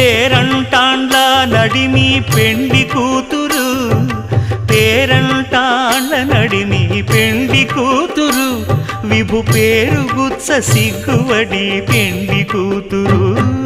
పేరంటాండ్ల నడిమి పెండి కూతురు. పేరంటాండ్ల నడిమి పెండి కూతురు. విభు పేరు గుచ్చ సిగ్గువడి పెండి కూతురు.